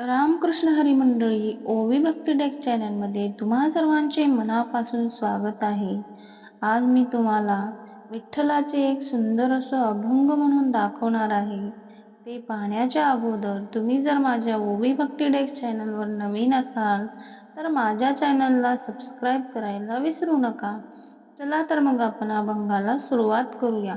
रामकृष्ण हरी मंडळी ओवी भक्ती डेक चॅनलमध्ये तुम्हा सर्वांचे मनापासून स्वागत आहे. आज मी तुम्हाला विठ्ठलाचे एक सुंदर असं अभंग म्हणून दाखवणार आहे. ते पाहण्याच्या अगोदर तुम्ही जर माझ्या ओवी भक्ती डेक चॅनलवर नवीन असाल तर माझ्या चॅनलला सबस्क्राईब करायला विसरू नका. चला तर मग आपण अभंगाला सुरुवात करूया.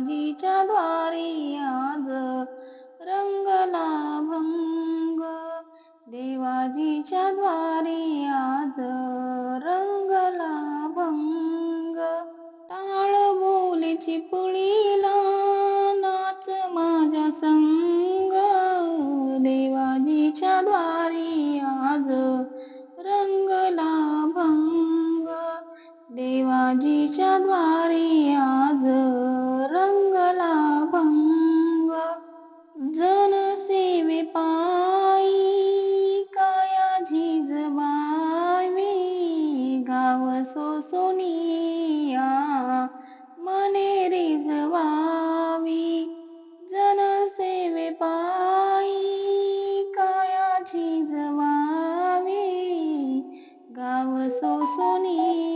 देवाजीच्या द्वारी आज रंगला भंग देवाजीच्या द्वारी आज रंगला भंग टाळ बोलेची पुळीला नाच माझ्या संग. देवाजीच्या द्वारी आज रंगला भंग देवाजीच्या द्वारी दुनिया मने रिजवावी जनसेवे पायी काया झिजवावी गाव सोसोनिया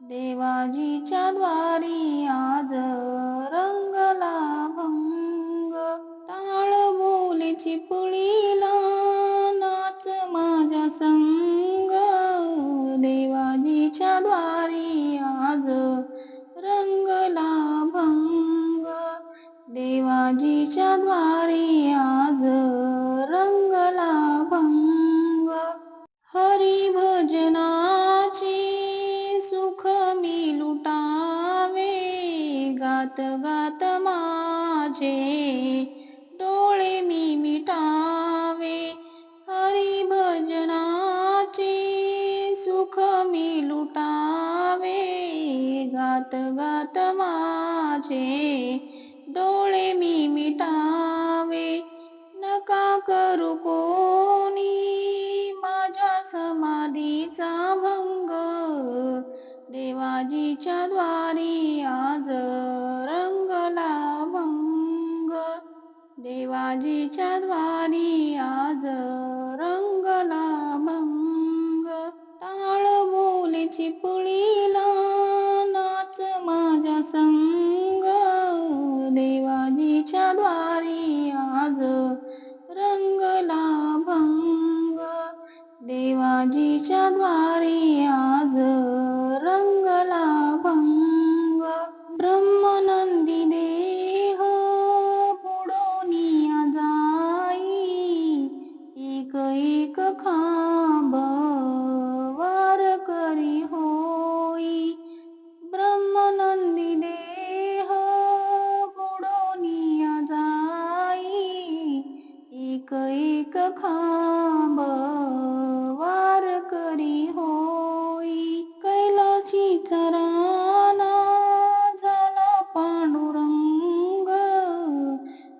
देवाजीच्या द्वारी आज रंगला भंग टाळ बोलेची पुळीला नाच माझ्या संग. देवाजीच्या द्वारी आज रंगला भंग देवाजीच्या द्वारी आज रंगला भंग गात गात माझे डोळे मी मिटावे. हरी भजनाचे सुख मी लुटावे. गात गात माझे डोळे मी मिटावे. नका करू कोणी माझ्या समाधीचा भंग. देवाजीच्या द्वारी आज रंगला भंग देवाजीच्या द्वारी आज रंगला भंग टाळ बोलीची पुळीला नाच माझ्या संग. देवाजीच्या द्वारी आज रंगला भंग देवाजीच्या खांब वार करी होई कैलाशीचा राणा झाला पांडुरंग.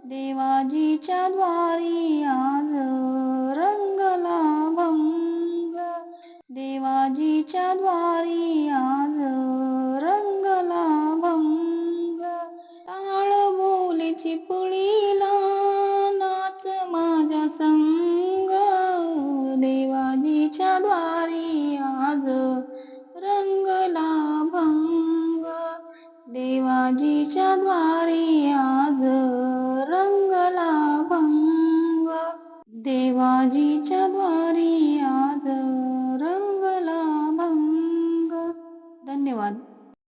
देवाजीच्या द्वारी आज रंगला भंग. देवाजीच्या द्वारी देवाजीच्या द्वारी